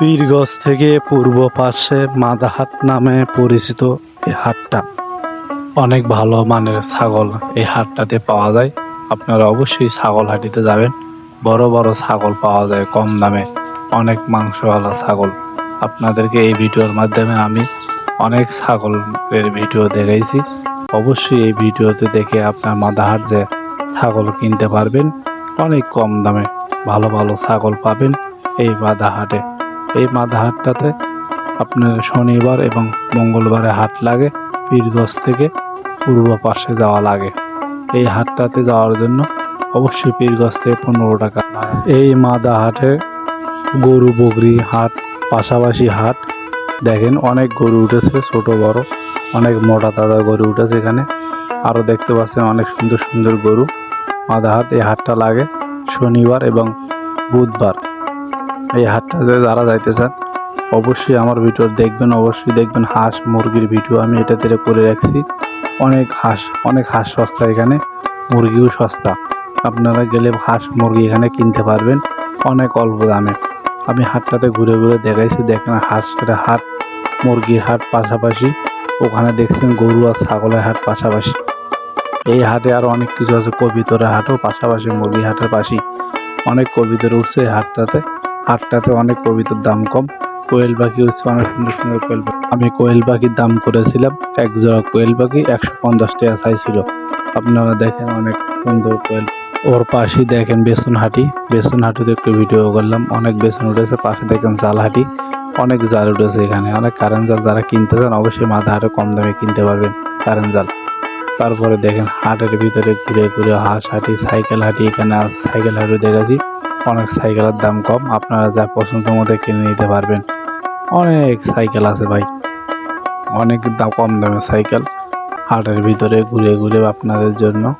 পীরগঞ্জ থেকে পূর্ব পাশে মাদাহাট নামে পরিচিত এই হাটটা। অনেক ভালো মানের ছাগল এই হাটটাতে পাওয়া যায়। আপনারা অবশ্যই ছাগল হাটিতে যাবেন। বড় বড় ছাগল পাওয়া যায় কম দামে। অনেক মাংসওয়ালা ছাগল। আপনাদেরকে এই ভিডিওর মাধ্যমে আমি অনেক ছাগলের ভিডিও দেখাইছি। অবশ্যই এই ভিডিওতে দেখে আপনার মাদাহাট যে ছাগল কিনতে পারবেন, অনেক কম দামে ভালো ভালো ছাগল পাবেন এই মাদাহাটে। এই মাদাহাটটাতে আপনার শনিবার এবং মঙ্গলবারে হাট লাগে, পীরগঞ্জ থেকে পূর্ব পাশে যাওয়া লাগে। এই হাটটাতে যাওয়ার জন্য অবশ্যই পীরগঞ্জ থেকে পনেরো টাকা এই মাদা হাটে গরু, বগরি হাট, পাশাপাশি হাট। দেখেন, অনেক গরু উঠেছে, ছোট, বড়। অনেক মোটা, তাজা গরু উঠেছে এখানে। আরও দেখতে পাচ্ছেন অনেক সুন্দর সুন্দর গরু মাদা হাট। এই হাটটা লাগে শনিবার এবং বুধবার। এই হাটটাতে যারা যাইতে চান অবশ্যই আমার ভিডিও দেখবেন, অবশ্যই দেখবেন হাঁস মুরগির ভিডিও। আমি এটা এটাতে করে রাখছি। অনেক হাঁস অনেক হাঁস সস্তা এখানে, মুরগিও সস্তা। আপনারা গেলে হাঁস মুরগি এখানে কিনতে পারবেন, অনেক অল্প দামে। আমি হাটটাতে ঘুরে ঘুরে দেখাইছি, দেখেন হাঁসের হাট, মুরগির হাট পাশাপাশি। ওখানে দেখছেন গরু আর ছাগলের হাট পাশাপাশি। এই হাটে আরও অনেক কিছু আছে কবিতরের হাটও পাশাপাশি, মুরগি হাটের পাশি অনেক কবিতর উঠছে এই হাটটাতে। হাটটাতে অনেক কবিতার দাম কম। কোয়েল পাখি হচ্ছে অনেক সুন্দর সুন্দর কোয়েল পাখি। আমি কোয়েল পাখির দাম করেছিলাম এক জোড়া কোয়েল পাখি একশো পঞ্চাশ টাকা চাইছিল আপনারা দেখেন অনেক সুন্দর কোয়েল। ওর পাশেই দেখেন বেসন হাটি। বেসন একটু ভিডিও করলাম। অনেক বেসন উঠেছে, পাশে দেখেন জাল হাটি। অনেক জাল উঠেছে এখানে। অনেক কারেন্ট জাল যারা কিনতে চান অবশ্যই মাথা হাটে কম দামে কিনতে পারবেন কারেন্ট জাল। তারপরে দেখেন হাটের ভিতরে ঘুরে ঘুরে হাঁস হাঁটি সাইকেল হাঁটি, এখানে সাইকেল হাঁটি দেখেছি অনেক সাইকেলের দাম কম, আপনারা যা পছন্দ মতো কিনে নিতে পারবেন। অনেক সাইকেল আছে ভাই। অনেক দাম, কম দামে সাইকেল। হাটের ভিতরে ঘুরে ঘুরে আপনাদের জন্য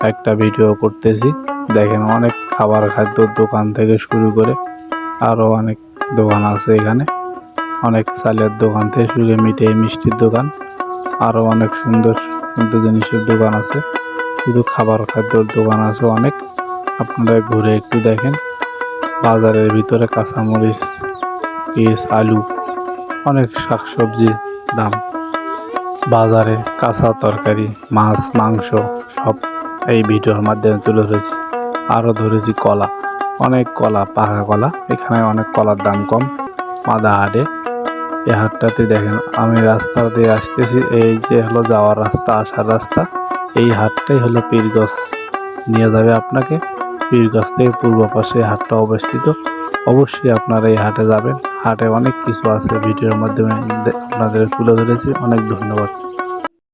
একটা ভিডিও করতেছি। দেখেন, অনেক খাবার খাদ্যর দোকান থেকে শুরু করে আরও অনেক দোকান আছে এখানে। অনেক চালের দোকান থেকে শুরু করে মিঠাই, মিষ্টির দোকান আরও অনেক সুন্দর সুন্দর জিনিসের দোকান আছে। শুধু খাবার খাদ্যর দোকান আছে অনেক। আপনারা ঘুরে একটু দেখেন। বাজারের ভিতরে কাঁচামরিচ, পেঁয়াজ, আলু, অনেক শাকসবজির দাম। বাজারে কাঁচা তরকারি, মাছ, মাংস সব এই ভিডিওর মাধ্যমে তুলে ধরেছি। আরও ধরেছি কলা। অনেক কলা, পাকা কলা। এখানে অনেক কলার দাম কম। মাদা হাটে। এই হাটটাতে দেখেন, আমি রাস্তা দিয়ে আসতেছি, এই যে হলো যাওয়ার রাস্তা, আসার রাস্তা। এই হাটটাই হলো পীরগঞ্জ। নিয়ে যাবে আপনাকে। পীরগঞ্জ থেকে পূর্ব পাশে হাটটা অবস্থিত। অবশ্যই আপনারা এই হাটে যাবেন। হাটে অনেক কিছু আছে, ভিডিওর মাধ্যমে আপনাদের তুলে ধরেছি। অনেক ধন্যবাদ।